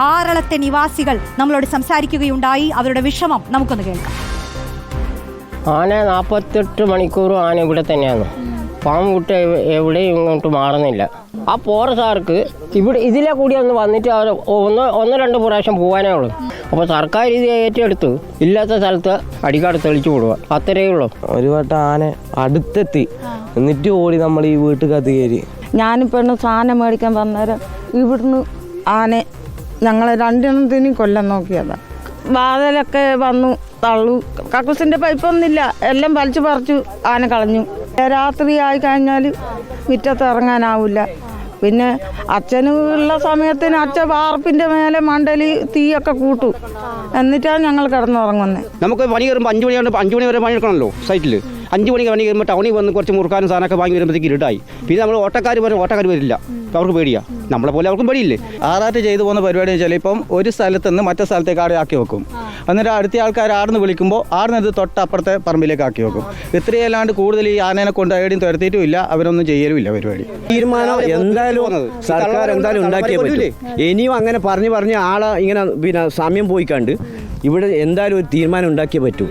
ആറളത്തെ നിവാസികൾ നമ്മളോട് സംസാരിക്കുകയുണ്ടായി. അവരുടെ വിഷമം നമുക്കൊന്ന് കേൾക്കാം. ആന നാൽപ്പത്തെട്ട് മണിക്കൂറും ആന ഇവിടെ തന്നെയാണ്. പാമ്പ് കുട്ട എവിടെയും ഇങ്ങോട്ട് മാറുന്നില്ല. ആ പോറ സാർക്ക് ഇവിടെ ഇതിലെ കൂടി ഒന്ന് വന്നിട്ട് അവർ ഒന്ന് ഒന്ന് രണ്ട് പ്രാവശ്യം പോകാനേ ഉള്ളൂ. അപ്പോൾ സർക്കാർ ഇത് ഏറ്റെടുത്ത്. ഇല്ലാത്ത സ്ഥലത്ത് അടിക്കാട് തെളിച്ചു വിടുക. അത്രയേ ഉള്ളൂ. ഒരു വട്ടം ആന അടുത്തെത്തി. എന്നിട്ട് ഓടി നമ്മൾ ഈ വീട്ടുകത്ത് കയറി. ഞാനിപ്പോൾ സാധനം മേടിക്കാൻ വന്നേരം ഇവിടുന്ന് ആനെ ഞങ്ങളെ രണ്ടെണ്ണത്തിനും കൊല്ലം നോക്കിയതാ. വാതിലൊക്കെ വന്നു തള്ളു. കക്കൂസിന്റെ പൈപ്പൊന്നുമില്ല. എല്ലാം വലിച്ചു പറിച്ചു ആന കളഞ്ഞു. രാത്രി ആയി കഴിഞ്ഞാൽ മുറ്റത്ത് ഇറങ്ങാനാവില്ല പിന്നെ അച്ഛന് ഉള്ള സമയത്തിന് അച്ഛൻ വാർപ്പിന്റെ മേലെ മണ്ടലി തീയൊക്കെ കൂട്ടു. എന്നിട്ടാണ് ഞങ്ങൾ കിടന്നുറങ്ങുന്നത് നമുക്ക് പണി കയറുമ്പോൾ അഞ്ച് മണിയാണ് അഞ്ച് മണി വരെ പണി എടുക്കണമല്ലോ സൈറ്റിൽ അഞ്ച് മണിക്ക് പണി കഴിയുമ്പോൾ ടൗണിൽ വന്ന് കുറച്ച് മുറുക്കാനും സാധനമൊക്കെ വാങ്ങി വരുമ്പോഴത്തേക്ക് ഇരുട്ടായി. പിന്നെ നമ്മൾ ഓട്ടക്കാർ പറഞ്ഞു ഓട്ടക്കാർ വരില്ല. അവർക്ക് പേടിയാ. നമ്മളെ പോലെ അവർക്കും പേടിയില്ലേ? ആറാട്ട് ചെയ്തു പോകുന്ന പരിപാടി വെച്ചാൽ ഇപ്പം ഒരു സ്ഥലത്ത് നിന്ന് മറ്റേ സ്ഥലത്തേക്ക് ആടെ ആക്കി വെക്കും. എന്നിട്ട് അടുത്ത ആൾക്കാർ ആടുന്ന് വിളിക്കുമ്പോൾ ആടുന്നത് തൊട്ടപ്പുറത്തെ പറമ്പിലേക്ക് ആക്കി വെക്കും. ഇത്രയല്ലാണ്ട് കൂടുതൽ ഈ ആനേനെ കൊണ്ട് എവിടെയും തുരത്തിയിട്ടും ഇല്ല. അവരൊന്നും ചെയ്യലും ഇല്ല പരിപാടി. തീരുമാനം എന്തായാലും സർക്കാർ എന്തായാലും ഉണ്ടാക്കിയേ പറ്റൂ. ഇനിയും അങ്ങനെ പറഞ്ഞു പറഞ്ഞ് ആളെ ഇങ്ങനെ പിന്നെ സമയം പോയിക്കാണ്ട് ഇവിടെ എന്തായാലും ഒരു തീരുമാനം ഉണ്ടാക്കിയേ പറ്റൂ.